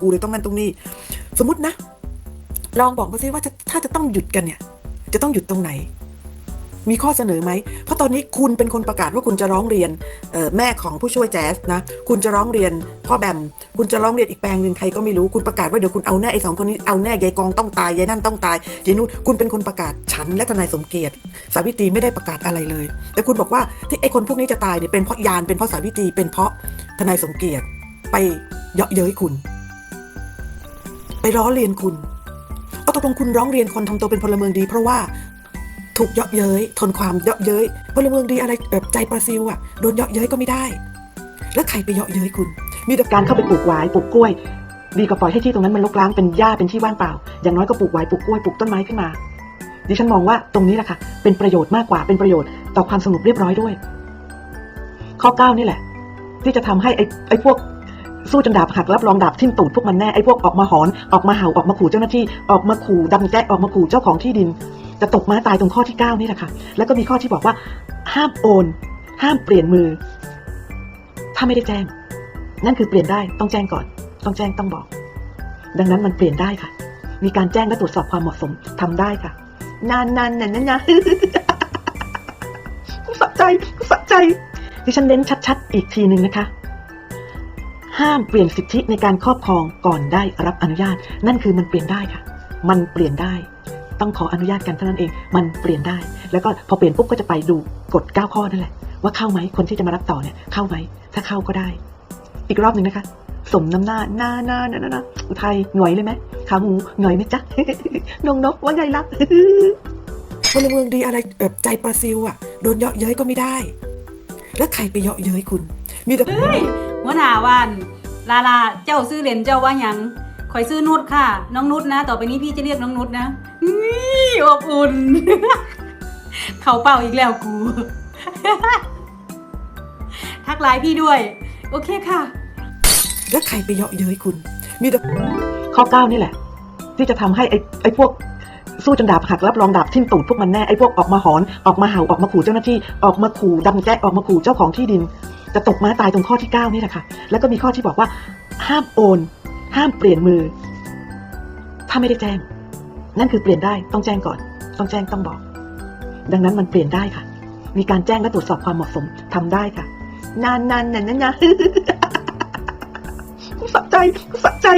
กูเลยต้องนั่นตรงนี้ สมมตินะ ลองบอกมาซิว่าถ้าจะต้องหยุดกันเนี่ย จะต้องหยุดตรงไหน มีข้อเสนอไหม เพราะตอนนี้คุณเป็นคนประกาศว่าคุณจะร้องเรียนแม่ของผู้ช่วยแจ๊สนะ คุณจะร้องเรียนพ่อแบม คุณจะร้องเรียนอีกแปลงหนึ่งใครก็ไม่รู้ คุณประกาศว่าเดี๋ยวคุณเอาแน่ไอ้สองคนนี้เอาแน่ยายกองต้องตายยายนั่นต้องตายยายนู่นคุณเป็นคนประกาศฉันและทนายสมเกียรติ สาวิตรีไม่ได้ประกาศอะไรเลย แต่คุณบอกว่าที่ไอ้คนพวกนี้จะตายเนี่ยเป็นเพราะยานเป็นเพราะสาวิตรีเป็นเพราะทนายสมเกียรติไปเยาะเย้ยคุณ ล้อเลียนคุณ เอาตกลงคุณร้องเรียนคนทำตัวเป็นพลเมืองดี เพราะว่าถูกเยาะเย้ยทนความเยาะเย้ยพลเมืองดีอะไรแบบใจปลาซิวอะโดนเยาะเย้ยก็ไม่ได้ แล้วใครไปเยาะเย้ยคุณ มีแต่การเข้าไปปลูกหวายปลูกกล้วย ดีกว่าปล่อยให้ที่ตรงนั้นมันรกร้างเป็นหญ้าเป็นที่ว่างเปล่า อย่างน้อยก็ปลูกหวายปลูกกล้วยปลูกต้นไม้ขึ้นมาดิฉันมองว่าตรงนี้แหละค่ะเป็นประโยชน์มากกว่าเป็นประโยชน์ต่อความสงบเรียบร้อยด้วย ข้อเก้านี่แหละ ที่จะทำให้ไอ้ไอ้พวก สู้จนดาบหักรับรองดาบทิ่มตูดพวกมันแน่ไอ้พวกออกมาหอนออกมาเห่าออกมาขู่เจ้าหน้าที่ออกมาขู่ดำแจ๊ออกมาขู่เจ้าของที่ดิน จะตกม้าตายตรงข้อที่เก้านี่แหละค่ะ แล้วก็มีข้อที่บอกว่า ห้ามโอน ห้ามเปลี่ยนมือ ถ้าไม่ได้แจ้ง นั่นคือเปลี่ยนได้ต้องแจ้งก่อน ต้องแจ้งต้องบอก ดังนั้นมันเปลี่ยนได้ค่ะ มีการแจ้งและตรวจสอบความเหมาะสมทำได้ค่ะนานๆนั่นนั่นนะสะใจสะใจดิฉันเน้นชัด ๆ อีกทีหนึ่งนะคะ ห้ามเปลี่ยนสิทธิในการครอบครองก่อนได้รับอนุญาต นั่นคือมันเปลี่ยนได้ค่ะ มันเปลี่ยนได้ ต้องขออนุญาตกันเท่านั้นเอง มันเปลี่ยนได้ แล้วก็พอเปลี่ยนปุ๊บก็จะไปดูกฎ9ข้อนั่นแหละ ว่าเข้าไหมคนที่จะมารับต่อเนี่ยเข้าไหมถ้าเข้าก็ได้ อีกรอบหนึ่งนะคะ สมน้ำหน้าหน้าหน้าหน้าหน้าหน้าอุทัยหน่อยเลยไหมขาหมูหน่อยไหมจ๊ะนงนกว่าไงล่ะพลเมืองดีอะไรแบบใจปลาซิวอะโดนเยาะเย้ยก็ไม่ได้ แล้วใครไปเยาะเย้ยคุณ มีแต่ หัวหน้าวันลาลาเจ้าซื้อเหรียญเจ้าว่าหยังคอยซื้อนุชค่ะ น้องนุชนะ ต่อไปนี้พี่จะเรียกน้องนุชนะนี่อบอุ่น เขาเป่าอีกแล้วกู ทักไลน์พี่ด้วย โอเคค่ะ แล้วใครไปเยาะเย้ยคุณ มีแต่ข้อเก้านี่แหละ ที่จะทำให้ไอ้ไอ้พวกสู้จนดาบหักรับรองดาบทิ่มตูดพวกมันแน่ไอ้พวกออกมาหอนออกมาเห่าออกมาขู่เจ้าหน้าที่ออกมาขู่ดำแจ๊ะออกมาขู่เจ้าของที่ดิน จะตกม้าตายตรงข้อที่เก้านี่แหละค่ะ แล้วก็มีข้อที่บอกว่า ห้ามโอน ห้ามเปลี่ยนมือ ถ้าไม่ได้แจ้ง นั่นคือเปลี่ยนได้ต้องแจ้งก่อน ต้องแจ้งต้องบอก ดังนั้นมันเปลี่ยนได้ค่ะ มีการแจ้งและตรวจสอบความเหมาะสมทำได้ค่ะ นานๆนั่นนั่นนะสะใจสะใจ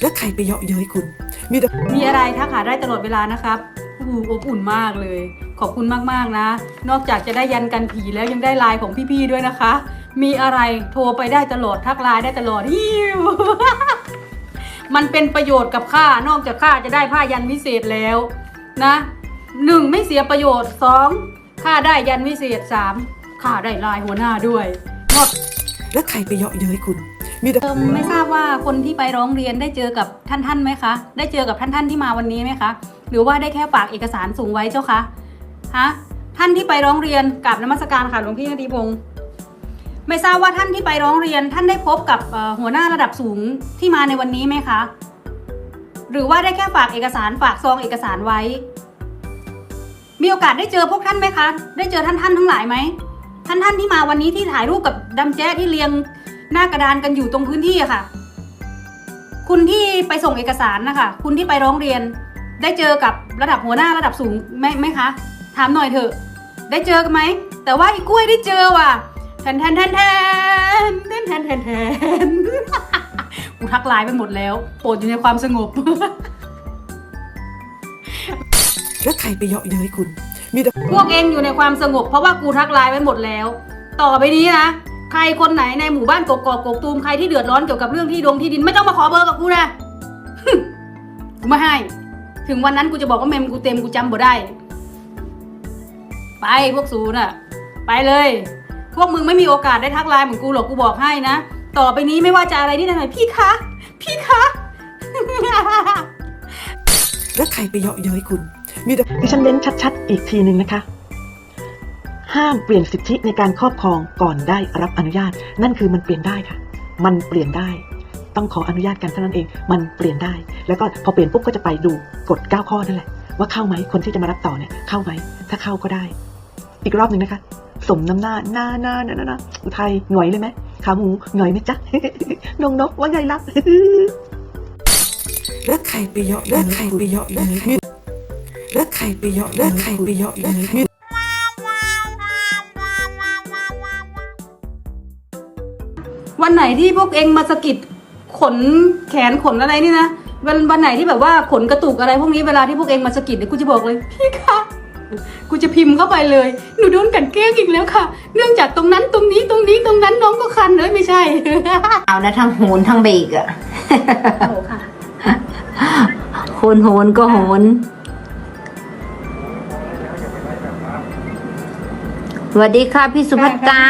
แล้วใครไปเยาะเย้ยคุณ มีแต่มีอะไรทักหาได้ตลอดเวลานะครับโอ้โหอบอุ่นมากเลย ขอบคุณมากๆนะ นอกจากจะได้ยันกันผีแล้วยังได้ไลน์ของพี่ๆด้วยนะคะ มีอะไรโทรไปได้ตลอดทักไลน์ได้ตลอดฮิวมันเป็นประโยชน์กับข้านอกจากข้าจะได้ผ้ายันวิเศษแล้วนะหนึ่งไม่เสียประโยชน์สองข้าได้ยันวิเศษสามข้าได้ไลน์หัวหน้าด้วยนอกแล้วใครไปเยาะเย้ยคุณมีแต่เอิมไม่ทราบว่าคนที่ไปร้องเรียนได้เจอกับท่านท่านๆไหมคะ ได้เจอกับท่านท่านๆที่มาวันนี้ไหมคะ หรือว่าได้แค่ฝากเอกสารส่งไว้เจ้าคะ ฮะท่านที่ไปร้องเรียนกับนมัสการค่ะหลวงพี่นาทีพงศ์ไม่ทราบว่าท่านที่ไปร้องเรียนท่านได้พบกับหัวหน้าระดับสูงที่มาในวันนี้ไหมคะ หรือว่าได้แค่ฝากเอกสารฝากซองเอกสารไว้ มีโอกาสได้เจอพวกท่านไหมคะ ได้เจอท่านท่านทั้งหลายไหมท่านท่านที่มาวันนี้ที่ถ่ายรูปกับดำแจ๊ที่เรียงหน้ากระดานกันอยู่ตรงพื้นที่อะค่ะ คุณที่ไปส่งเอกสารนะคะคุณที่ไปร้องเรียน ได้เจอกับระดับหัวหน้าระดับสูงไหมไหมคะ ถามหน่อยเถอะ ได้เจอกันไหม แต่ว่าอีกล้วยได้เจอว่ะแทนแทนแทนแทนแทนแทนแทนแทนกูทักไลน์ไปหมดแล้ว โปรดอยู่ในความสงบ แล้วใครไปเยาะเย้ยคุณ มีแต่พวกเองอยู่ในความสงบ เพราะว่ากูทักไลน์ไปหมดแล้ว ต่อไปนี้นะ ใครคนไหนในหมู่บ้านกกอกกกตูมใครที่เดือดร้อนเกี่ยวกับเรื่องที่ดงที่ดินไม่ต้องมาขอเบอร์กับกูนะกูไม่ให้ ถึงวันนั้นกูจะบอกว่าเมมกูเต็มกูจำบ่ได้ ไปพวกสูน่ะไปเลย พวกมึงไม่มีโอกาสได้ทักไลน์เหมือนกูหรอกกูบอกให้นะ ต่อไปนี้ไม่ว่าจะอะไรนี่ไหนพี่คะ พี่คะ แล้วใครไปเยาะเย้ยคุณ มีแต่ดิฉันเน้นชัดๆ อีกทีหนึ่งนะคะ ห้ามเปลี่ยนสิทธิในการครอบครองก่อนได้รับอนุญาต นั่นคือมันเปลี่ยนได้ค่ะ มันเปลี่ยนได้ ต้องขออนุญาตกันเท่านั้นเอง มันเปลี่ยนได้ แล้วก็พอเปลี่ยนปุ๊บก็จะไปดูกฎ9ข้อนั่นแหละว่าเข้าไหมคนที่จะมารับต่อเนี่ยเข้าไหมถ้าเข้าก็ได้ อีกรอบหนึ่งนะคะ สมน้ำหน้าหน้าหน้าหน้าหน้าอุทัยหน่อยเลยไหมขาหมูหน่อยนะจ๊ะนงนกว่าไงล่ะเลือกไข่ไปเยอะเลือกไข่ไปเยอะเลือกไข่เลือกไข่ไปเยอะเลือกไข่ไปเยอะเลือกไข่วันไหนที่พวกเองมาสะกิดขนแขนขนอะไรนี่นะวันวันไหนที่แบบว่าขนกระตุกอะไร พวกนี้เวลาที่พวกเองมาสะกิดเนี่ยกูจะบอกเลย พี่คะ กูจะพิมพ์เข้าไปเลย หนูโดนกลันแกล้งอีกแล้วค่ะ เนื่องจากตรงนั้นตรงนี้ตรงนี้ตรงนั้นน้องก็คันเลยไม่ใช่ เอานะทั้งโหนทั้งเบรกอะโอ้ค่ะคนโหนก็โหนสวัสดีค่ะพี่สุภัตตา